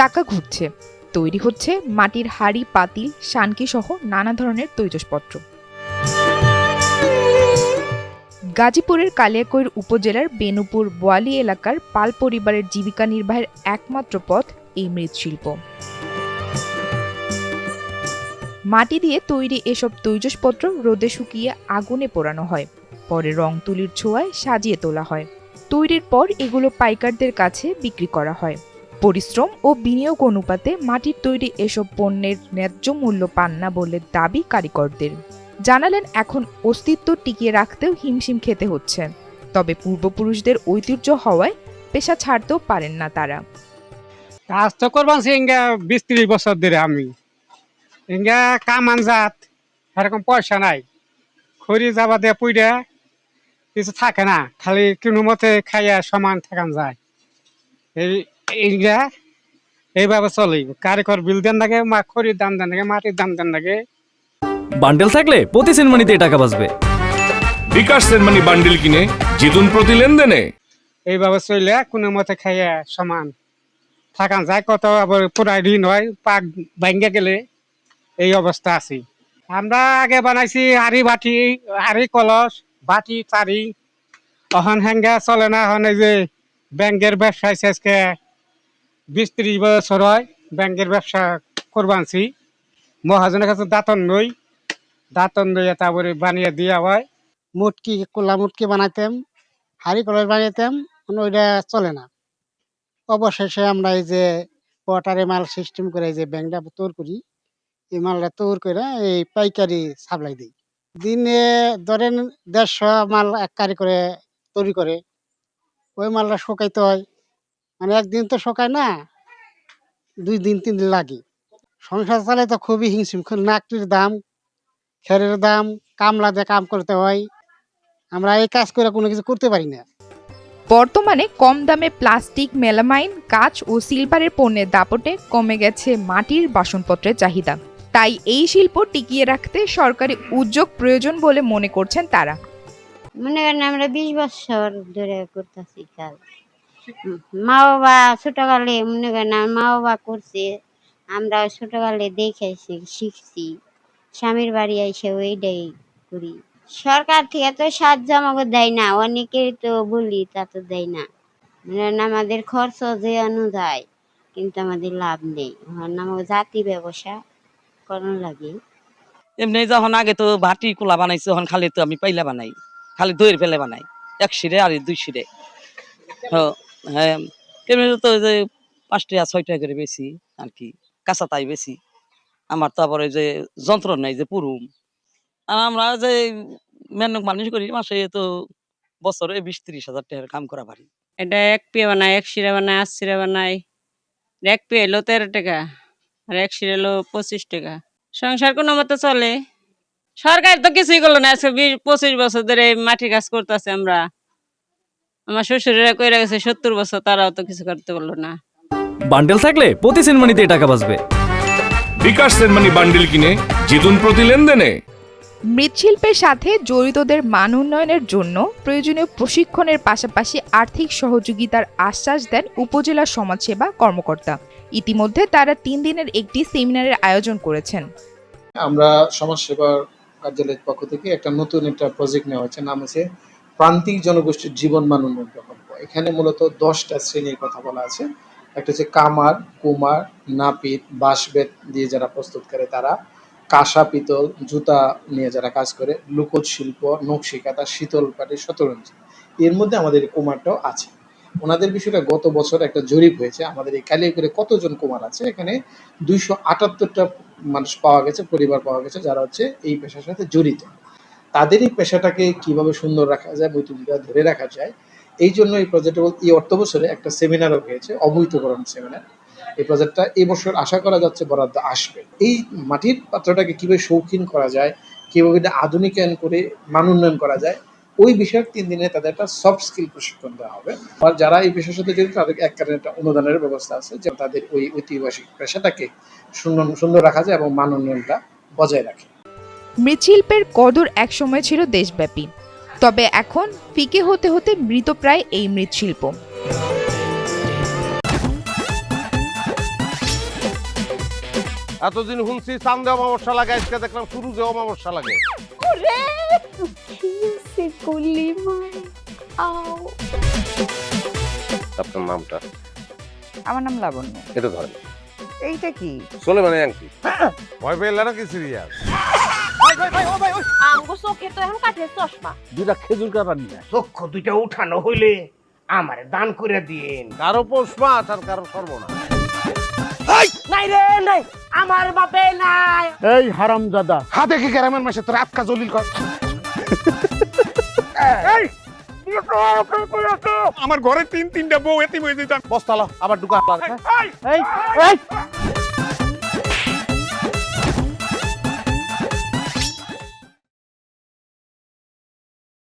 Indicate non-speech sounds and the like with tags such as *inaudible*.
চাকা ঘুরছে। তৈরি হচ্ছে মাটির হাড়ি, পাতিল, শানকি সহ নানা ধরনের তৈজসপত্র। গাজীপুরের কালিয়াকৈর উপজেলার বেনুপুর বোয়ালি এলাকার পাল পরিবারের জীবিকা নির্বাহের একমাত্র পথ এই মৃৎশিল্প। মাটি দিয়ে তৈরি এসব তৈজসপত্র রোদে শুকিয়ে আগুনে পোড়ানো হয়। পরে রং তুলির ছোঁয়ায় সাজিয়ে তোলা হয়। তৈরির পর এগুলো পাইকারদের কাছে বিক্রি করা হয়। পরিশ্রম ও বিনিয়োগ অনুপাতে মাটির তৈরি এসব পণ্যের ন্যায্য মূল্য পান না বলে দাবি কারিগরদের। জানালেন, এখন অস্তিত্ব টিকিয়ে রাখতেও হিমশিম খেতে হচ্ছে। তবে পূর্বপুরুষদের ঐতিহ্য হওয়ায় পেশা ছাড়তেও পারেন না তারা। কাজ তো করবান ইঙ্গা বিশ ত্রিশ বছর ধরে আমি। ইঙ্গা কামান জাত, এরকম পয়সা নাই। খড়ি যাবা দিয়ে পুইডে কিছু থাকে না, খালি কোনো মতে খাইয়া সমান থাকান যায়। এই ইঙ্গা এইভাবে চলি কারিকর বিল দেন লাগে মা খড়ির দাম দেন লাগে মাটির দাম দেন লাগে বান্ডেল থাকলে প্রতি সিনেমানিতে টাকা বাঁচবে। বিকাশ সেনমানি বান্ডিল কিনে জিতুন প্রতি লেনদেনে। এইভাবে চললে কোনো মতে খাইয়া সমান। থাকান যায় কত আবার পুরাই দিন হয় পাক ভাঙ্গে গেলে এই অবস্থা আছে। আমরা আগে বানাইছি হাড়ি বাটি হাড়ি কলস বাটি চারি। অহন হেঙ্গা চলে না এখন এই যে ব্যাংকের ব্যবসা আছে আজকে বিশ ত্রিশ বছর হয় ব্যাংকের ব্যবসা করবানছি। মহাজনের কাছে দাঁতন নই দাঁতন নইয়া তারপরে বানিয়ে দেওয়া হয়। মুটকি, কোলা মুটকি বানাইতাম, হাড়ি কলস বানাইতাম ওইটা চলে না। অবশেষে আমরা এই যে পটারে মাল সিস্টেম করে যে ব্যাংকটা তৈরি করি, এই মালটা তৈরি করে এই পাইকারি সাপ্লাই দিই। দিনে ধরেন দেড়শো মাল এক কারি করে তৈরি করে, ওই মালটা শুকাইতে হয় মানে একদিন তো শুকায় না দুই দিন তিন দিন লাগে। সংসার চালে তো খুবই হিংসিম নাকটির দাম খেরের দাম কামলা দিয়ে কাম করতে হয়। আমরা এই কাজ করে কোনো কিছু করতে পারি না। বর্তমানে কম দামে প্লাস্টিক মেলামাইন কাঁচ ও সিলভারের পণ্যের দাপটে কমে গেছে মাটির বাসনপত্রের চাহিদা। তাই এই শিল্প টিকিয়ে রাখতে সরকারি উদ্যোগ প্রয়োজন বলে মনে করছেন তারা। মনে করেন আমরা বিশ বছর ধরে করতেছি কাজ। মা বাবা ছোটকালে মনে করেন আমার মা বাবা করছে, আমরা ছোটকালে দেখেছি শিখছি, স্বামীর বাড়ি এসে ওইটাই করি। সরকার থেকে তো সাহায্য আমাকে দেয় না, অনেকেই তো বলি তা তো দেয় না। আমাদের খরচ যে অনুযায়ী, কিন্তু আমাদের লাভ নেই। আমাকে জাতি ব্যবসা করানো লাগে। এমনি যখন আগে তো ভাটি কোলা বানাইছে, তখন খালি তো আমি পাইলা বানাই, খালি দইয়ের ফেলে বানাই, এক শিরে আর দুই শিরে। হ্যাঁ হ্যাঁ তো যে পাঁচটা ছয়টা করে বেশি আর কি কাঁচা তাই বেশি। আমার তো আবার ওই যে যন্ত্র নাই যে পুরুম। আর আমরা যে মেনক মানুষ করি, মাসে তো বছরে বিশ ত্রিশ হাজার টাকার কাম করা পারি। এটা এক পিয়ে বানায়, এক শিরা বানায়, আট শিরা বানায়। এক পিয়ে এলো তেরো টাকা, আর এক শিরা এলো পঁচিশ টাকা। সংসার কোনো মতো চলে। সরকার তো কিছুই করল না, আজকে বিশ, পঁচিশ বছর ধরে মাটি কাজ করতেছে আমরা। আমার শ্বশুরেরা কইরা গেছে সত্তর বছর তারাও তো কিছু করতে পারল না। বান্ডেল থাকলে প্রতি সিনেমানিতে টাকা বাঁচবে। বিকাশ সেনমানি বান্ডিল কিনে জিতুন প্রতি লেনদেনে। মৃৎশিল্পের সাথে জড়িতদের মান উন্নয়নের জন্য প্রয়োজনীয় প্রশিক্ষণের পাশাপাশি আর্থিক সহযোগিতার আশ্বাস দেন উপজেলা সমাজসেবা কর্মকর্তা। ইতিমধ্যে তারা তিন দিনের একটি সেমিনারের আয়োজন করেছেন। আমরা সমাজসেবা কার্যালয়ের পক্ষ থেকে একটা নতুন একটা প্রজেক্ট নেওয়া হয়েছে নাম হচ্ছে প্রান্তিক জনগোষ্ঠীর জীবন মান উন্নয়ন প্রকল্প। এখানে মূলত দশটা শ্রেণির কথা বলা আছে। একটা হচ্ছে কামার, কুমার, নাপিত, বাঁশবেত দিয়ে যারা প্রস্তুত করে তারা, কাঁসা পিতল, জুতা নিয়ে যারা কাজ করে, লুকোচ শিল্প নকশিকাতা শীতল পাটি শতরঞ্জি। এর মধ্যে আমাদের কুমারটাও আছে। ওনাদের বিষয়টা গত বছর একটা জরিপ হয়েছে। আমাদের এই কালিয়াকুড়ে কতজন কুমার আছে? এখানে দুইশো আটাত্তরটা মানুষ পাওয়া গেছে, পরিবার পাওয়া গেছে, যারা হচ্ছে এই পেশার সাথে জড়িত। তাদের এই পেশাটাকে কীভাবে সুন্দর রাখা যায় বৈচিত্র্যটা ধরে রাখা যায়, এই জন্য এই প্রজেক্টে এই অর্থ বছরে একটা সেমিনারও হয়েছে, অবৈধকরণ সেমিনার এই প্রজেক্টটা এই বছর আশা করা যাচ্ছে বরাদ্দ আসবে। এই মাটির পাত্রটাকে কীভাবে শৌখিন করা যায়, কীভাবে এটা আধুনিকায়ন করে মান উন্নয়ন করা যায়, ওই বিষয়ের তিন দিনে তাদের একটা সফট স্কিল প্রশিক্ষণ দেওয়া হবে। আর যারা এই পেশার সাথে জড়িত তাদেরকে এক কারণে একটা অনুদানের ব্যবস্থা আছে যে তাদের ওই ঐতিহাসিক পেশাটাকে সুন্দর সুন্দর রাখা যায় এবং মান উন্নয়নটা বজায় রাখে। মৃৎশিল্পের কদর একসময় ছিল দেশব্যাপী। তবে এখন ফিকে হতে হতে মৃতপ্রায় এই মৃৎশিল্প। এতদিন শুনছি চান্দে অমাবস্যা লাগে আজকে দেখলাম শুরুতে অমাবস্যা লাগে। আপনার নামটা? আমার নাম লাবণ্য। এটা ধরেন। এইটা কি? চলে মানে আংটি ভয় পেলে নাকি সিরিয়াস আমগো চোখে তো এখন কাঠের চশমা। দুটা খেজুর কাটা নিয়ে চক্ষু দুইটা উঠানো হইলে আমারে দান করে দিন কারও পৌষ মাস আর কারও সর্বনাশ নাই রে নাই। আমার বাপে নাই। এই হারামজাদা। হা দেখি গ্রামের মাসে তোর আটকা জলিল কর। *laughs* আমার ঘরে তিন তিনটা বউ এতিম হয়ে যেতাম। বস্তালা আবার ঢুকা। এই এই।